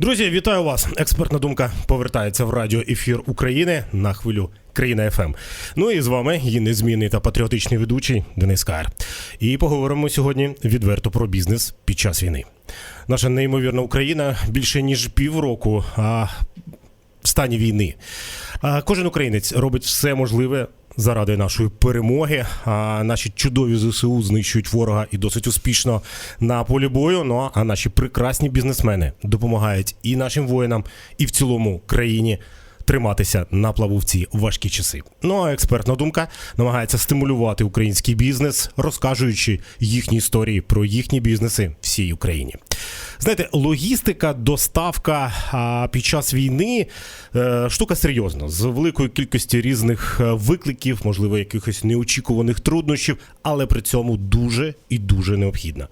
Друзі, вітаю вас! Експертна думка повертається в радіоефір України на хвилю Країна ФМ. Ну і з вами її незмінний та патріотичний ведучий Денис Кар. І поговоримо сьогодні відверто про бізнес під час війни. Наша неймовірна Україна більше ніж півроку а, в стані війни. А, кожен українець робить все можливе. Заради нашої перемоги, а наші чудові ЗСУ знищують ворога і досить успішно на полі бою. Ну а наші прекрасні бізнесмени допомагають і нашим воїнам, і в цілому країні триматися на плаву в ці важкі часи. Ну а експертна думка намагається стимулювати український бізнес, розкажуючи їхні історії про їхні бізнеси всій Україні. Знаєте, логістика, доставка під час війни е, штука серйозна, з великою кількістю різних е, викликів, можливо, якихось неочікуваних труднощів, але при цьому дуже і дуже необхідна.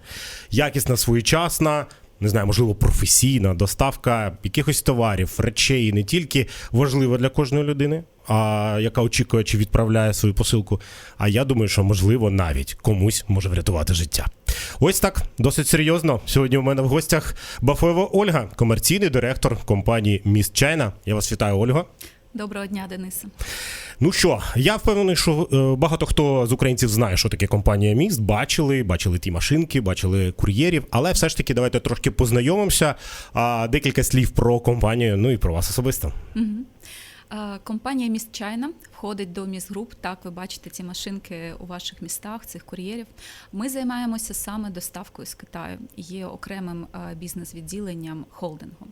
Якісна, своєчасна. Не знаю, можливо, професійна доставка якихось товарів, речей не тільки важлива для кожної людини, а яка очікує чи відправляє свою посилку. А я думаю, що можливо навіть комусь може врятувати життя. Ось так досить серйозно. Сьогодні у мене в гостях Бафоєва Ольга, комерційний директор компанії Міст Чайна. Я вас вітаю, Ольга. Доброго дня, Денисе. Ну що, я впевнений, що е, багато хто з українців знає, що таке компанія Міст. Бачили, бачили ті машинки, бачили кур'єрів. Але все ж таки, давайте трошки познайомимося. Декілька слів про компанію, ну і про вас особисто. Угу. Компанія Міст Чайна входить до Міст Груп. Так, ви бачите ці машинки у ваших містах, цих кур'єрів. Ми займаємося саме доставкою з Китаю. Є окремим бізнес-відділенням холдингу.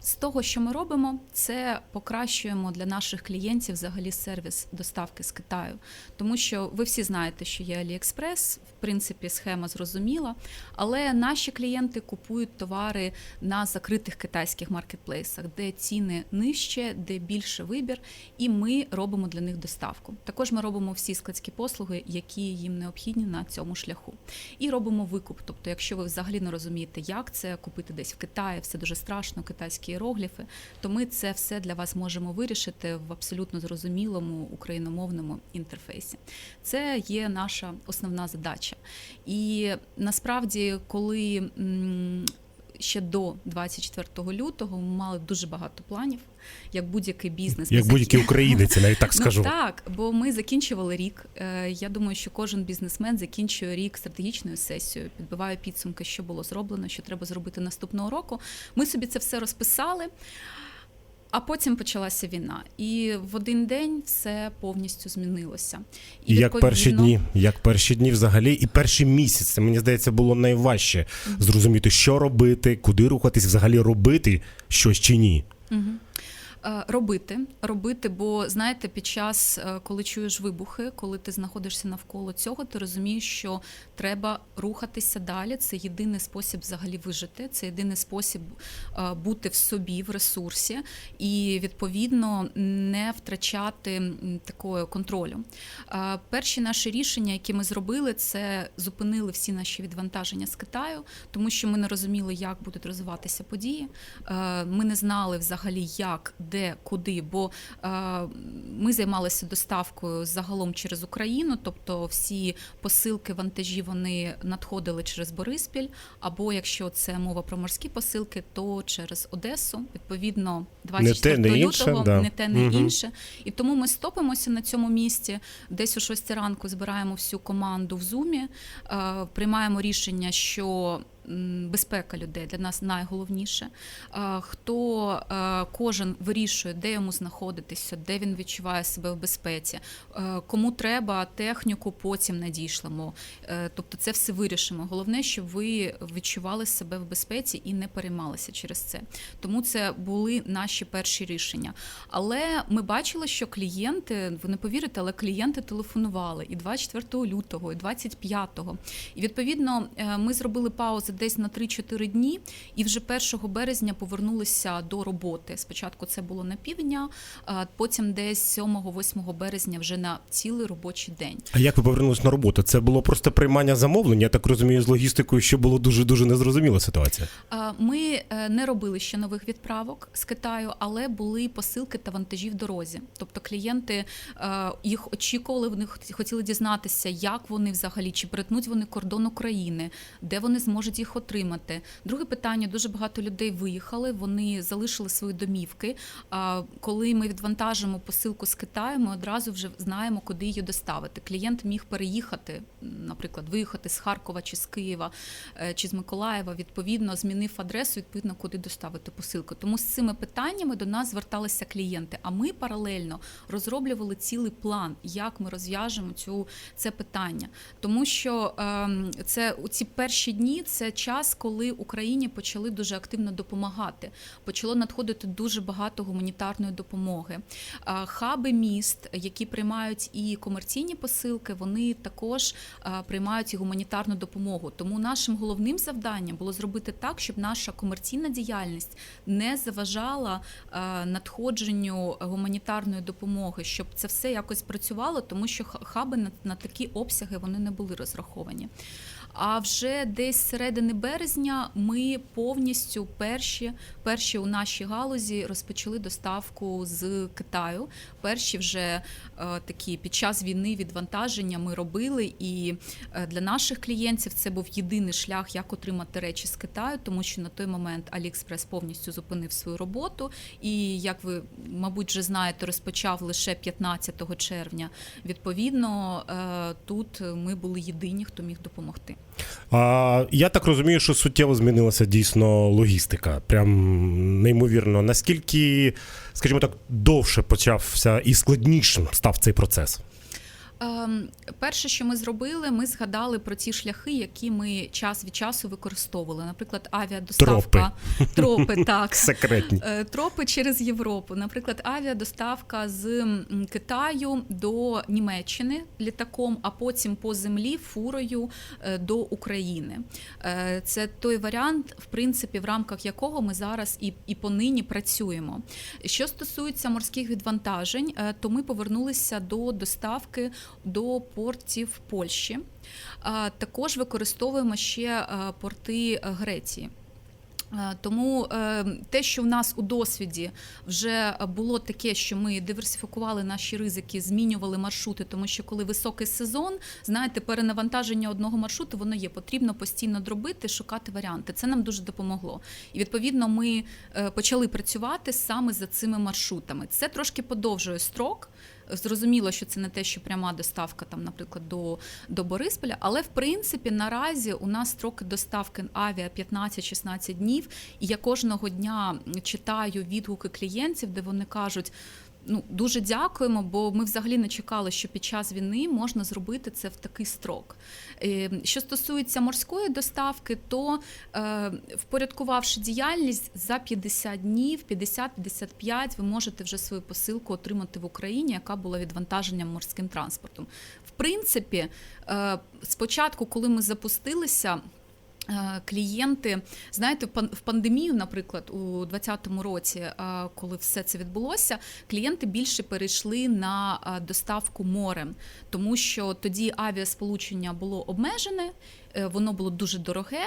З того, що ми робимо, це покращуємо для наших клієнтів взагалі сервіс доставки з Китаю, тому що ви всі знаєте, що є AliExpress, в принципі, схема зрозуміла, але наші клієнти купують товари на закритих китайських маркетплейсах, де ціни нижче, де більше вибір, і ми робимо для них доставку. Також ми робимо всі складські послуги, які їм необхідні на цьому шляху. І робимо викуп. Тобто, якщо ви взагалі не розумієте, як це купити десь в Китаї, все дуже страшно, китайські іерогліфи, то ми це все для вас можемо вирішити в абсолютно зрозумілому україномовному інтерфейсі. Це є наша основна задача. І насправді, коли ще до 24 лютого ми мали дуже багато планів, як будь-який бізнес. Як будь-який українець, навіть так скажу. Ну, так, бо ми закінчували рік. Е, Я думаю, що кожен бізнесмен закінчує рік стратегічною сесією, підбиває підсумки, що було зроблено, що треба зробити наступного року. Ми собі це все розписали. А потім почалася війна, і в один день все повністю змінилося. І як перші дні, як перші дні взагалі, і перші місяці, мені здається, було найважче зрозуміти, що робити, куди рухатись, взагалі робити щось чи ні. Е, Робити, робити, бо знаєте, під час, е, коли чуєш вибухи, коли ти знаходишся навколо цього, ти розумієш, що треба рухатися далі. Це єдиний спосіб взагалі вижити, це єдиний спосіб е, бути в собі, в ресурсі, і відповідно не втрачати такого контролю. Е, Перші наші рішення, які ми зробили, це зупинили всі наші відвантаження з Китаю, тому що ми не розуміли, як будуть розвиватися події. Е, Ми не знали взагалі, як, де, куди, бо е, ми займалися доставкою загалом через Україну, тобто всі посилки, вантажі вони надходили через Бориспіль, або якщо це мова про морські посилки, то через Одесу. Відповідно, 24 не інше, лютого да. не те, не Мгм. інше. І тому ми стопимося на цьому місці. Десь о 6 ранку збираємо всю команду в зумі, е, приймаємо рішення, що безпека людей для нас найголовніше. Хто е, кожен вирішує, де йому знаходитися, де він відчуває себе в безпеці, Е, кому треба техніку, потім надішлемо. Е, Тобто це все вирішимо. Головне, щоб ви відчували себе в безпеці і не переймалися через це. Тому це були наші перші рішення. Але ми бачили, що клієнти, ви не повірите, але клієнти телефонували і 24 лютого, і 25-го. І відповідно ми зробили паузи десь на 3-4 дні, і вже 1 березня повернулися до роботи. Спочатку це було на півдня, а потім десь 7-8 березня вже на цілий робочий день. А як ви повернулися на роботу? Це було просто приймання замовлень. Я так розумію, з логістикою, що було дуже дуже незрозуміла ситуація. Ми е, не робили ще нових відправок з Китаю, але були посилки та вантажі в дорозі. Тобто клієнти е, їх очікували, вони хотіли дізнатися, як вони взагалі чи перетнуть вони кордон України, де вони зможуть їх їх отримати. Друге питання: дуже багато людей виїхали, вони залишили свої домівки. Коли ми відвантажимо посилку з Китаю, ми одразу вже знаємо, куди її доставити. Клієнт міг переїхати, наприклад, виїхати з Харкова чи з Києва е, чи з Миколаєва. Відповідно, змінив адресу, відповідно, куди доставити посилку. Тому з цими питаннями до нас зверталися клієнти. А ми паралельно розроблювали цілий план, як ми розв'яжемо цю це питання, тому що ем, це у ці перші дні це час, коли Україні почали дуже активно допомагати. Почало надходити дуже багато гуманітарної допомоги. Хаби міст, які приймають і комерційні посилки, вони також приймають і гуманітарну допомогу. Тому нашим головним завданням було зробити так, щоб наша комерційна діяльність не заважала надходженню гуманітарної допомоги, щоб це все якось працювало, тому що хаби на такі обсяги вони не були розраховані. А вже десь середини березня ми повністю перші, перші у нашій галузі розпочали доставку з Китаю. Перші вже е, такі під час війни відвантаження ми робили. І е, для наших клієнтів це був єдиний шлях, як отримати речі з Китаю, тому що на той момент Аліекспрес повністю зупинив свою роботу. І як ви, мабуть, вже знаєте, розпочав лише 15 червня. Відповідно, е, тут ми були єдині, хто міг допомогти. А, я так розумію, що суттєво змінилася дійсно логістика. Прям неймовірно. Наскільки, скажімо так, довше почався і складнішим став цей процес? Ем, Перше, що ми зробили, ми згадали про ті шляхи, які ми час від часу використовували. Наприклад, авіадоставка тропи, так. Секретні. Е, Тропи через Європу. Наприклад, авіадоставка з Китаю до Німеччини літаком, а потім по землі фурою е, до України. Е, Це той варіант, в принципі, в рамках якого ми зараз і, і понині працюємо. Що стосується морських відвантажень, то ми повернулися до доставки до портів Польщі. Також використовуємо ще порти е, Греції. Тому е, те, що в нас у досвіді вже було таке, що ми диверсифікували наші ризики, змінювали маршрути, тому що коли високий сезон, знаєте, перенавантаження одного маршруту воно є. Потрібно постійно дробити, шукати варіанти. Це нам дуже допомогло. І відповідно ми е, почали працювати саме за цими маршрутами. Це трошки подовжує строк. Зрозуміло, що це не те, що пряма доставка, там, наприклад, до, до Борисполя, але в принципі наразі у нас строки доставки авіа 15-16 днів, і я кожного дня читаю відгуки клієнтів, де вони кажуть. Ну, дуже дякуємо, бо ми взагалі не чекали, що під час війни можна зробити це в такий строк. Е, Що стосується морської доставки, то е, впорядкувавши діяльність за 50 днів, 50-55, ви можете вже свою посилку отримати в Україні, яка була відвантаженням морським транспортом. В принципі, е, спочатку, коли ми запустилися. Е, Клієнти, знаєте, в пан- пандемію, наприклад, у 2020 році, е, коли все це відбулося, клієнти більше перейшли на е, доставку морем, тому що тоді авіасполучення було обмежене, воно було дуже дороге.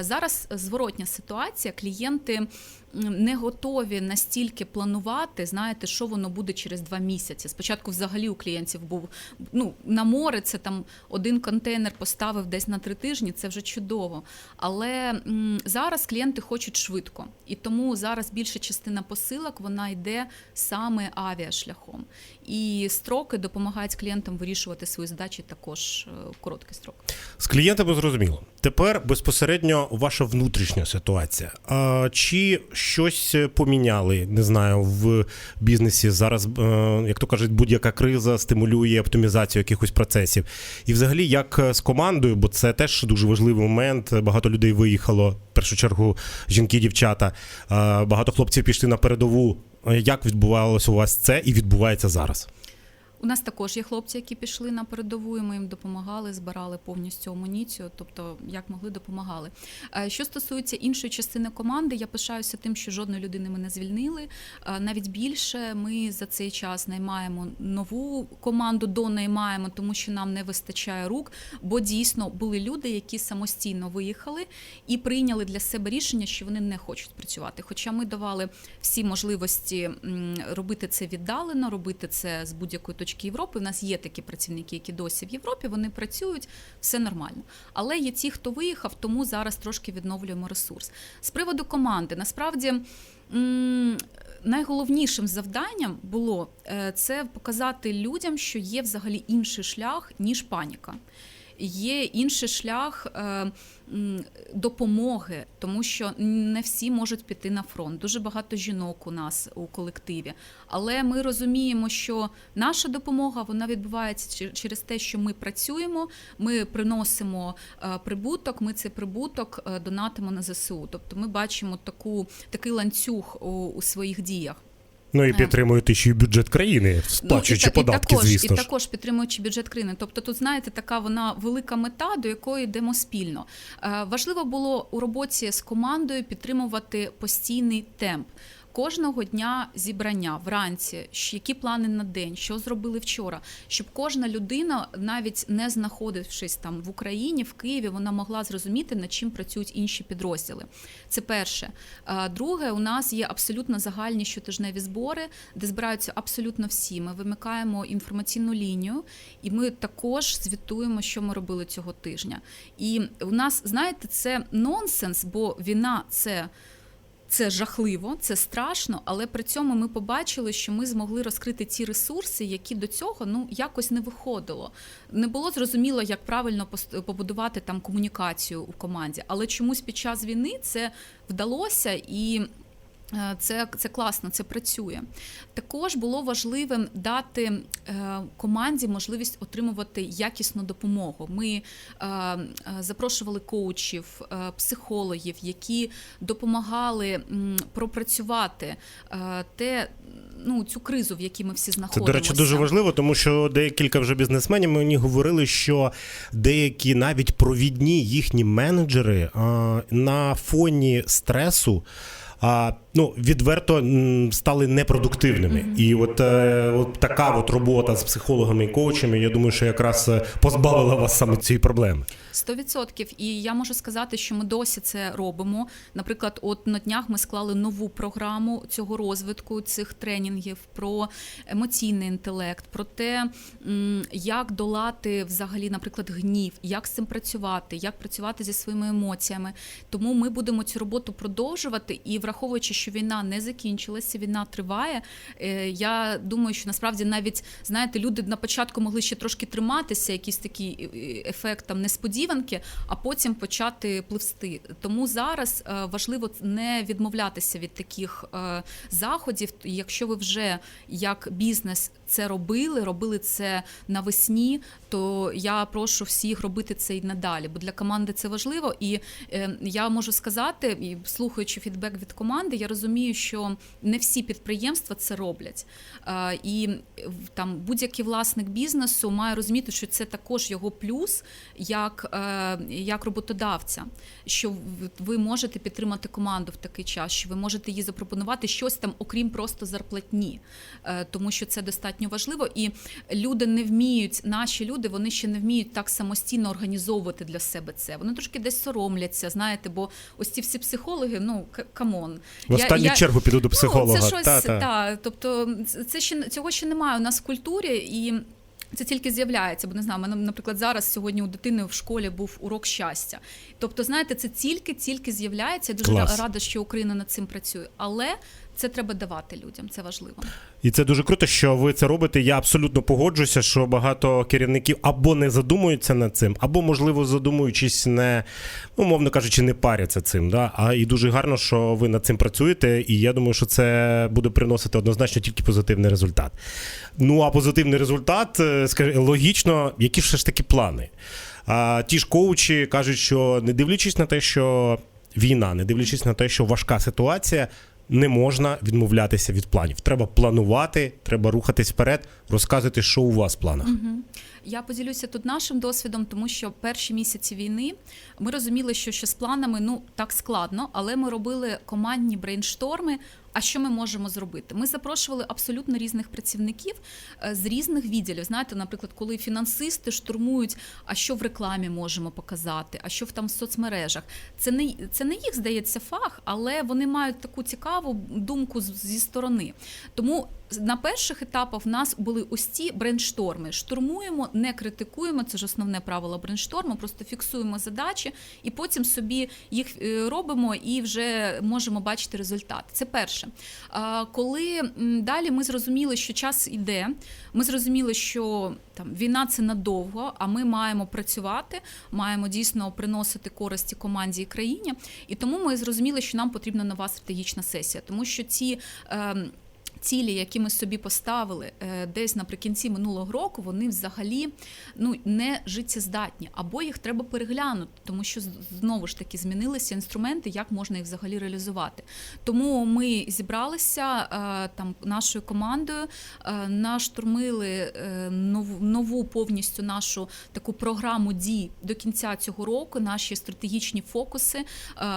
Зараз зворотня ситуація. Клієнти не готові настільки планувати, знаєте, що воно буде через два місяці. Спочатку, взагалі, у клієнтів був ну на море. Це там один контейнер поставив десь на три тижні. Це вже чудово. Але зараз клієнти хочуть швидко, і тому зараз більша частина посилок вона йде саме авіашляхом. І строки допомагають клієнтам вирішувати свої задачі також е, короткий строк. З клієнтами зрозуміло. Тепер безпосередньо ваша внутрішня ситуація. А, чи щось поміняли? Не знаю, в бізнесі зараз, е, як то кажуть, будь-яка криза стимулює оптимізацію якихось процесів. І взагалі, як з командою, бо це теж дуже важливий момент. Багато людей виїхало, в першу чергу, жінки, дівчата. Багато хлопців пішли на передову. Як відбувалося у вас це і відбувається зараз? У нас також є хлопці, які пішли на передову, і ми їм допомагали, збирали повністю амуніцію, тобто як могли, допомагали. Е, Що стосується іншої частини команди, я пишаюся тим, що жодної людини ми не звільнили. Е, Навіть більше ми за цей час наймаємо нову команду, донаймаємо, тому що нам не вистачає рук, бо дійсно були люди, які самостійно виїхали і прийняли для себе рішення, що вони не хочуть працювати. Хоча ми давали всі можливості робити це віддалено, робити це з будь-якої точки точки Європи. У нас є такі працівники, які досі в Європі, вони працюють, все нормально. Але є ті, хто виїхав, тому зараз трошки відновлюємо ресурс. З приводу команди, насправді. Найголовнішим завданням було е, це показати людям, що є взагалі інший шлях, ніж паніка. Є інший шлях е, допомоги, тому що не всі можуть піти на фронт. Дуже багато жінок у нас у колективі. Але ми розуміємо, що наша допомога вона відбувається через те, що ми працюємо, ми приносимо е, прибуток, ми цей прибуток е, донатимо на ЗСУ. Тобто ми бачимо таку, такий ланцюг у, у своїх діях. Ну і підтримуючи підтримуєте ще й бюджет країни, сплачуючи та- податки, і також, звісно і також підтримуючи бюджет країни. Тобто, тут знаєте, така вона велика мета, до якої йдемо спільно. Е, Важливо було у роботі з командою підтримувати постійний темп. Кожного дня зібрання вранці, які плани на день, що зробили вчора, щоб кожна людина, навіть не знаходившись там в Україні, в Києві, вона могла зрозуміти, над чим працюють інші підрозділи. Це перше. Друге, у нас є абсолютно загальні щотижневі збори, де збираються абсолютно всі. Ми вимикаємо інформаційну лінію, і ми також звітуємо, що ми робили цього тижня. І у нас, знаєте, це нонсенс, бо війна це. Це жахливо, це страшно, але при цьому ми побачили, що ми змогли розкрити ті ресурси, які до цього ну якось не виходило. Не було зрозуміло, як правильно побудувати там комунікацію у команді. Але чомусь під час війни це вдалося і. Е, Це, це класно, це працює. Також було важливим дати е, команді можливість отримувати якісну допомогу. Ми е, запрошували коучів, психологів, які допомагали пропрацювати те, ну, цю кризу, в якій ми всі Це, знаходимося. до речі, дуже важливо, тому що декілька вже бізнесменів мені говорили, що деякі навіть провідні їхні менеджери а, на фоні стресу. А, ну, відверто стали непродуктивними. І от, е, от така от робота з психологами і коучами, я думаю, що якраз е, позбавила вас саме цієї проблеми. Сто відсотків. І я можу сказати, що ми досі це робимо. Наприклад, от на днях ми склали нову програму цього розвитку цих тренінгів про емоційний інтелект, про те, як долати взагалі, наприклад, гнів, як з цим працювати, як працювати зі своїми емоціями. Тому ми будемо цю роботу продовжувати і враховуючи, що війна не закінчилася, війна триває. е, Я думаю, що насправді навіть знаєте, люди на початку могли ще трошки триматися, якийсь такий е, ефект там несподіванки, а потім почати пливсти. Тому зараз е, важливо не відмовлятися від таких е, заходів. Якщо ви вже як бізнес це робили, робили це навесні, то я прошу всіх робити це і надалі, бо для команди це важливо. І е, я можу сказати, і слухаючи фідбек від команди, я розумію, що не всі підприємства це роблять. Е, і там будь-який власник бізнесу має розуміти, що це також його плюс як, е, як роботодавця, що ви можете підтримати команду в такий час, що ви можете їй запропонувати щось там, окрім просто зарплатні, тому що це достатньо важливо. І люди не вміють, наші люди, вони ще не вміють так самостійно організовувати для себе це. Вони трошки десь соромляться, знаєте, бо ось ці всі психологи, ну камон. В останню чергу піду до психолога. Ну, це щось, Та, та. та, тобто це- ще цього ще немає у нас в культурі і. Це тільки з'являється, бо не знаю, мене, наприклад, зараз сьогодні у дитини в школі був урок щастя. Тобто, знаєте, це тільки-тільки з'являється. Я дуже Клас. рада, що Україна над цим працює. Але це треба давати людям. Це важливо. І це дуже круто, що ви це робите. Я абсолютно погоджуся, що багато керівників або не задумуються над цим, або, можливо, задумуючись, не, ну, мовно кажучи, не паряться цим. Да? А і дуже гарно, що ви над цим працюєте, і я думаю, що це буде приносити однозначно тільки позитивний результат. Ну а позитивний результат, е, скажи, логічно, які ж ж таки плани? А, ті ж коучі кажуть, що не дивлячись на те, що війна, не дивлячись на те, що важка ситуація, не можна відмовлятися від планів. Треба планувати, треба рухатись вперед, розказувати, що у вас в планах. Я поділюся тут нашим досвідом, тому що перші місяці війни ми розуміли, що ще з планами ну так складно, але ми робили командні брейншторми. А що ми можемо зробити? Ми запрошували абсолютно різних працівників е, з різних відділів. Знаєте, наприклад, коли фінансисти штурмують, а що в рекламі можемо показати, а що в там в соцмережах. Це не це не їх здається фах, але вони мають таку цікаву думку зі сторони. Тому на перших етапах в нас були ось ці брейншторми. Штурмуємо, не критикуємо. Це ж основне правило брейншторму. Просто фіксуємо задачі і потім собі їх е, робимо і вже можемо бачити результат. Це перше. Коли далі ми зрозуміли, що час іде, ми зрозуміли, що там війна це надовго, а ми маємо працювати, маємо дійсно приносити користі команді і країні. І тому ми зрозуміли, що нам потрібна нова стратегічна сесія, тому що ці. Цілі, які ми собі поставили е, десь наприкінці минулого року, вони взагалі ну не життєздатні, або їх треба переглянути, тому що знову ж таки змінилися інструменти, як можна їх взагалі реалізувати. Тому ми зібралися е, там нашою командою, е, наштурмили нову, повністю нашу таку програму дій до кінця цього року. Наші стратегічні фокуси.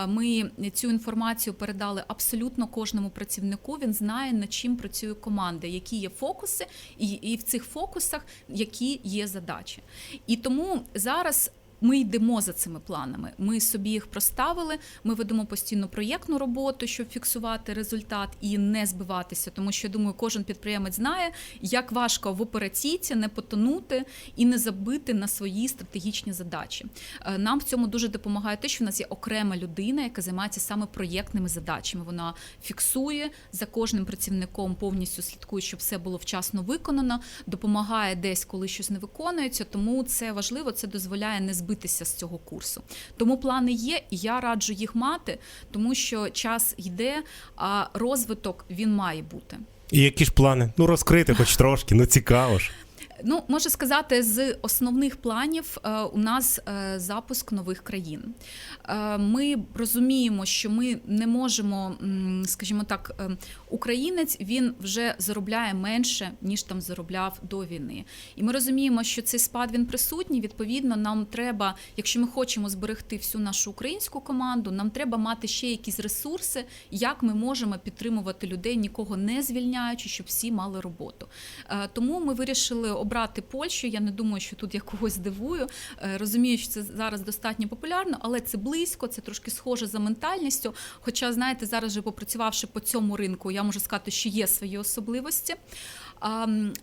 Ми цю інформацію передали абсолютно кожному працівнику. Він знає, над чим працює команда, які є фокуси, і, і в цих фокусах які є задачі. І тому зараз. Ми йдемо за цими планами. Ми собі їх проставили. Ми ведемо постійну проєктну роботу, щоб фіксувати результат і не збиватися. Тому що я думаю, кожен підприємець знає, як важко в операційці не потонути і не забити на свої стратегічні задачі. Е, Нам в цьому дуже допомагає те, що в нас є окрема людина, яка займається саме проєктними задачами. Вона фіксує за кожним працівником, повністю слідкує, щоб все було вчасно виконано, допомагає десь, коли щось не виконується. Тому це важливо, це дозволяє не збитися з цього курсу. Тому плани є, і я раджу їх мати, тому що час йде, а розвиток він має бути. І які ж плани? Ну розкрити хоч трошки, ну цікаво ж. Ну, можу сказати, з основних планів е, у нас е, запуск нових країн. Е, Ми розуміємо, що ми не можемо, скажімо так, українець він вже заробляє менше, ніж там заробляв до війни. І ми розуміємо, що цей спад він присутній. Відповідно, нам треба, якщо ми хочемо зберегти всю нашу українську команду, нам треба мати ще якісь ресурси, як ми можемо підтримувати людей, нікого не звільняючи, щоб всі мали роботу. Тому ми вирішили обрати Польщу. Я не думаю, що тут я когось здивую. Е, Розумію, що це зараз достатньо популярно, але це близько, це трошки схоже за ментальністю. Хоча, знаєте, зараз вже попрацювавши по цьому ринку, я можу сказати, що є свої особливості.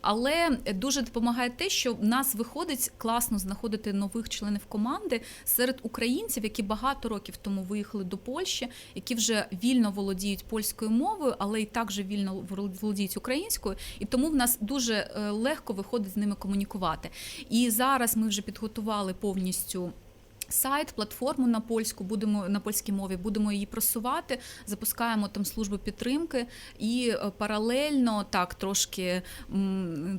Але дуже допомагає те, що в нас виходить класно знаходити нових членів команди серед українців, які багато років тому виїхали до Польщі, які вже вільно володіють польською мовою, але і також вільно володіють українською. І тому в нас дуже е, легко виходить з ними комунікувати. І зараз ми вже підготували повністю. Сайт, платформу на польську будемо на польській мові, будемо її просувати. Запускаємо там службу підтримки і е, паралельно так трошки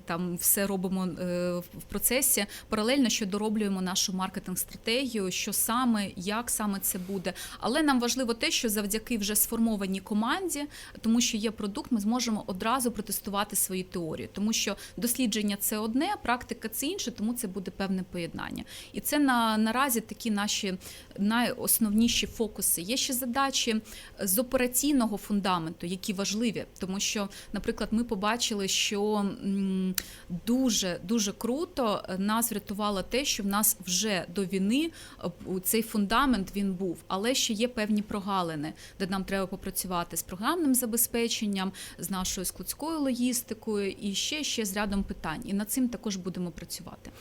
там все робимо е, в процесі. Паралельно що дороблюємо нашу маркетинг-стратегію, що саме, як саме це буде. Але нам важливо те, що завдяки вже сформованій команді, тому що є продукт, ми зможемо одразу протестувати свої теорії, тому що дослідження це одне, практика це інше, тому це буде певне поєднання. І це на наразі такі наші найосновніші фокуси. Є ще задачі з операційного фундаменту, які важливі, тому що, наприклад, ми побачили, що дуже дуже круто нас врятувало те, що в нас вже до війни е, цей фундамент він був, але ще є певні прогалини, де нам треба попрацювати з програмним забезпеченням, з нашою складською логістикою і ще ще з рядом питань. І над цим також будемо працювати.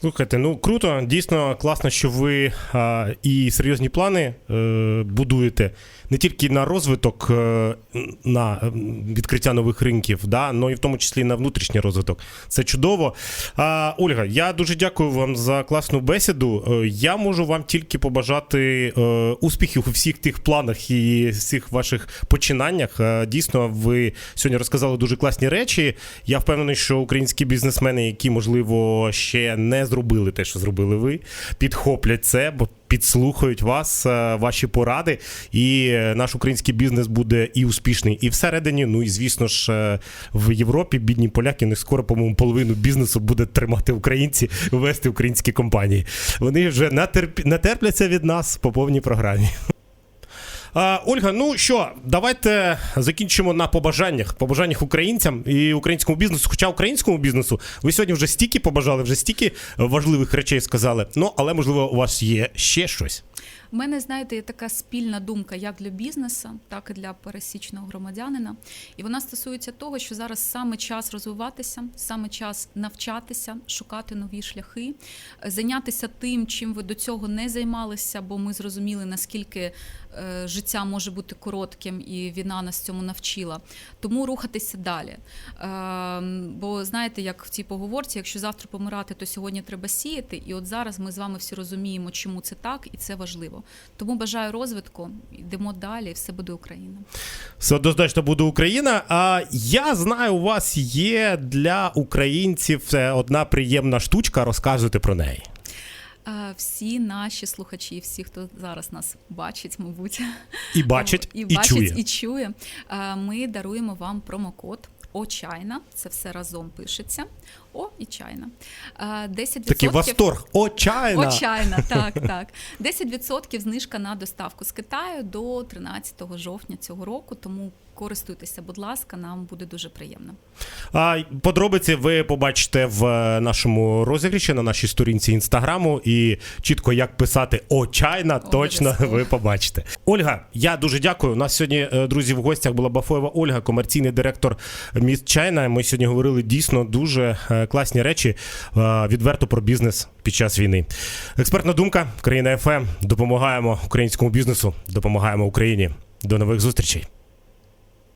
Слухайте, ну круто, дійсно класно, що ви а, і серйозні плани е, будуєте не тільки на розвиток, е, на е, відкриття нових ринків, да, але і в тому числі на внутрішній розвиток. Це чудово. А, Ольга, я дуже дякую вам за класну бесіду. Е, Я можу вам тільки побажати е, успіхів у всіх тих планах і всіх ваших починаннях. Е, Дійсно, ви сьогодні розказали дуже класні речі. Я впевнений, що українські бізнесмени, які можливо ще не зробили те, що зробили ви, підхоплять це, бо підслухають вас, е, ваші поради, і е, наш український бізнес буде і успішний, і всередині. Ну і звісно ж, е, в Європі бідні поляки, не скоро, по-моєму, половину бізнесу буде тримати українці, вести українські компанії. Вони вже натерп... натерпляться від нас по повній програмі. А, Ольга, ну що, давайте закінчимо на побажаннях. Побажаннях українцям і українському бізнесу. Хоча українському бізнесу ви сьогодні вже стільки побажали, вже стільки важливих речей сказали. Ну, але можливо, у вас є ще щось. У мене, знаєте, є така спільна думка як для бізнесу, так і для пересічного громадянина. І вона стосується того, що зараз саме час розвиватися, саме час навчатися, шукати нові шляхи, зайнятися тим, чим ви до цього не займалися, бо ми зрозуміли, наскільки е, життя може бути коротким, і війна нас цьому навчила. Тому рухатися далі. Е, бо знаєте, як в цій поговорці, якщо завтра помирати, то сьогодні треба сіяти. І от зараз ми з вами всі розуміємо, чому це так, і це важливо. Тому бажаю розвитку, йдемо далі, все буде Україна. Все однозначно буде Україна. А я знаю, у вас є для українців е, одна приємна штучка. Розказуйте про неї. Всі наші слухачі, всі, хто зараз нас бачить, мабуть, І бачить, і, і, бачить, чує. і чує. Ми даруємо вам промокод ОЧайна. Це все разом пишеться. О і чайна. Е, 10% Такий восторг. О, чайна! Очайна, так, так. 10% знижка на доставку з Китаю до 13 жовтня цього року. Тому користуйтеся, будь ласка, нам буде дуже приємно. А подробиці ви побачите в е, нашому розігріші на нашій сторінці інстаграму. І чітко як писати о чайна, точно ви побачите. Ольга, я дуже дякую. У нас сьогодні е, друзі в гостях була Бафоєва Ольга, комерційний директор міст Чайна. Ми сьогодні говорили дійсно дуже е, класні речі е, відверто про бізнес під час війни. Експертна думка Країна ФМ. Допомагаємо українському бізнесу, допомагаємо Україні. До нових зустрічей.